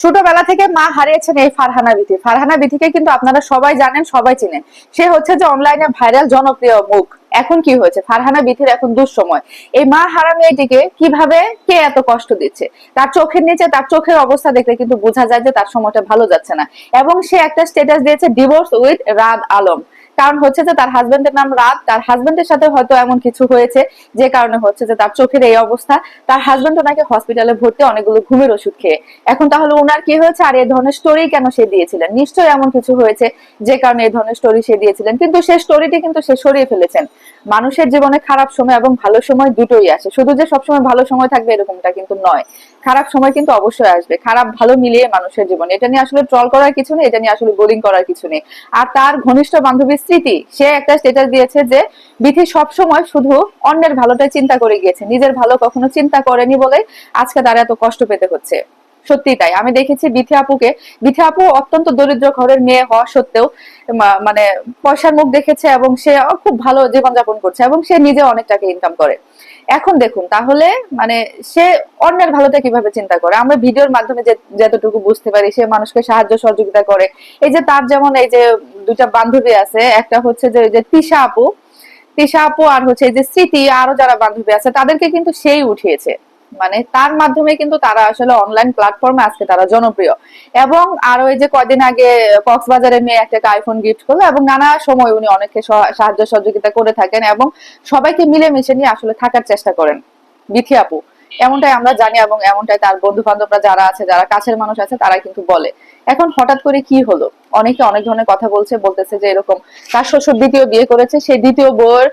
ছোটবেলা থেকে মা হারিয়েছেন এই ফারহানা বিথি। ফারহানা বিথিকে কিন্তু আপনারা সবাই জানেন, সবাই চিনেন। সে হচ্ছে যে অনলাইনে ভাইরাল জনপ্রিয় মুখ। এখন কি হয়েছে? ফারহানা বিথির এখন দুঃসময়। এই মা হারা মেয়েটিকে কীভাবে, কে এত কষ্ট দিচ্ছে? তার চোখের নিচে, তার চোখের অবস্থা দেখলে কিন্তু বোঝা যায় যে তার সময়টা ভালো যাচ্ছে না। এবং সে একটা স্টেটাস দিয়েছে ডিভোর্স উইথ রাদ আলম। কারণ হচ্ছে যে তার হাজবেন্ডের নাম রাত, তার হাজবেন্ডের সাথে হয়তো এমন কিছু হয়েছে যে কারণে হচ্ছে যে তার চোখের এই অবস্থা। তার হাজবেন্ড ওনাকে হসপিটালে ভর্তি অনেকগুলো ঘুমের ওষুধ খেয়ে। এখন তাহলে ওনার কি হয়েছে? আর এই ধরনের স্টোরি কেন সে দিয়েছিলেন? নিশ্চয়ই এমন কিছু হয়েছে যে কারণে এই ধরনের স্টোরি সে দিয়েছিলেন। কিন্তু সেই স্টোরিটি কিন্তু সে সরিয়ে ফেলেছেন। মানুষের জীবনে খারাপ সময় এবং ভালো সময় দুটোই আসে। শুধু যে সবসময় ভালো সময় থাকবে এরকমটা কিন্তু নয়। খারাপ সময় কিন্তু অবশ্যই আসবে। খারাপ, ভালো মিলিয়ে মানুষের জীবনে। এটা নিয়ে আসলে ট্রল করার কিছু নেই, এটা নিয়ে আসলে বোলিং করার কিছু নেই। আর তার ঘনিষ্ঠ বান্ধবীর স্মৃতি, সে একটা স্টেটাস দিয়েছে যে বিথি সবসময় শুধু অন্যের ভালোটাই চিন্তা করে গিয়েছে, নিজের ভালো কখনো চিন্তা করেনি বলে আজকে তার এত কষ্ট পেতে হচ্ছে। সত্যি তাই। আমি দেখেছি বিথি আপুকে। বিথি আপু অত্যন্ত দরিদ্র ঘরের মেয়ে হওয়া সত্ত্বেও মানে পয়সার মুখ দেখেছে এবং সে খুব ভালো জীবনযাপন করছে এবং সে নিজে অনেক টাকা ইনকাম করে। এখন দেখুন, তাহলে মানে সে অন্যের ভালোটা কীভাবে চিন্তা করে? আমরা ভিডিওর মাধ্যমে যতটুকু বুঝতে পারি, সে মানুষকে সাহায্য সহযোগিতা করে। এই যে তার যেমন এই যে দুটা বান্ধবী আছে, একটা হচ্ছে যে যে তিশা আপু তিশা আপু আর হচ্ছে এই যে স্মৃতি, আরও যারা বান্ধবী আছে, তাদেরকে কিন্তু সেই উঠিয়েছে। মানে তার মাধ্যমে কিন্তু তারা আসলে অনলাইন প্ল্যাটফর্মে আজকে তারা জনপ্রিয়। এবং আরও এই যে কয়দিন আগে কক্সবাজারে মেয়ে একটা আইফোন গিফট করল এবং নানা সময় উনি অনেককে সাহায্য সহযোগিতা করে থাকেন এবং সবাইকে মিলেমিশে নিয়ে আসলে থাকার চেষ্টা করেন বিথি আপু। এমনটাই আমরা জানি এবং এমনটাই তার বন্ধু বান্ধবরা যারা আছে, যারা কাছের মানুষ আছে তারা কিন্তু বলে। এখন হঠাৎ করে কি হলো? অনেকে অনেক ধরনের কথা বলছে, বলতেছে যে এরকম তার শ্বশুর দ্বিতীয় বিয়ে করেছে সেই দ্বিতীয় বউয়ের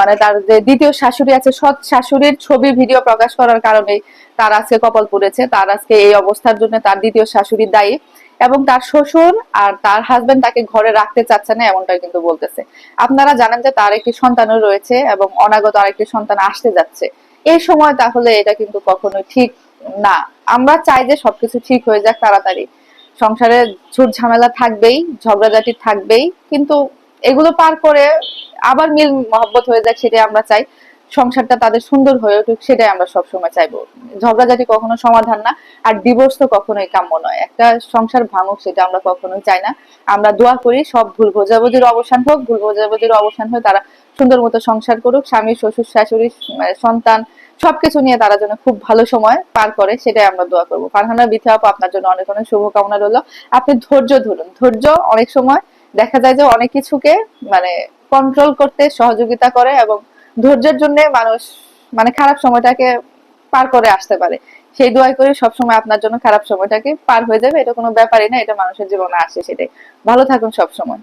মানে তার যে দ্বিতীয় শাশুড়ি আছে, সৎ শাশুড়ির ছবি, ভিডিও প্রকাশ করার কারণে তার আজকে কপাল পড়েছে। তার আজকে এই অবস্থার জন্য তার দ্বিতীয় শাশুড়ি দায়ী এবং তার শ্বশুর আর তার হাজবেন্ড তাকে ঘরে রাখতে চাচ্ছে না, এমনটাই কিন্তু বলতেছে। আপনারা জানেন যে তার একটি সন্তানও রয়েছে এবং অনাগত আরেকটি সন্তান আসতে যাচ্ছে। এই সময় তাহলে এটা কিন্তু কখনোই ঠিক না। আমরা চাই যে সবকিছু ঠিক হয়ে যাক, তাড়াতাড়ি। সংসারে ঝুট ঝামেলা থাকবেই, ঝগড়াঝাটি থাকবেই, কিন্তু এগুলো পার করে আবার মিল মহব্বত হয়ে যাক, সেটাই আমরা চাই। সংসারটা তাদের সুন্দর হয়ে উঠুক, সেটাই আমরা সবসময় চাইব। ঝগড়াঝাটি কখনো সমাধান না, আর ডিভোর্স তো কখনোই কাম্য নয়। একটা সংসার ভাঙুক, সেটা আমরা কখনোই চাই না। আমরা দোয়া করি, সব ভুল বোঝাবুঝির অবসান হোক, ভুল বোঝাবুঝির অবসান হয়ে তারা সুন্দর মতো সংসার করুক। স্বামী, শ্বশুর, শাশুড়ি মানে সন্তান, সবকিছু নিয়ে তারা যেন খুব ভালো সময় পার করে, সেটাই আমরা দোয়া করব। ফারহানা, বিথি আপু, আপনার জন্য অনেক অনেক শুভকামনা রইল। আপনি ধৈর্য ধরুন। ধৈর্য অনেক সময় দেখা যায় যে অনেক কিছুকে মানে কন্ট্রোল করতে সহযোগিতা করে এবং ধৈর্যের জন্য মানুষ মানে খারাপ সময়টাকে পার করে আসতে পারে। সেই দোয়াই করে সবসময় আপনার জন্য খারাপ সময়টাকে পার হয়ে যাবে। এটা কোনো ব্যাপারই না, এটা মানুষের জীবনে আসে সেটাই। ভালো থাকুন সবসময়।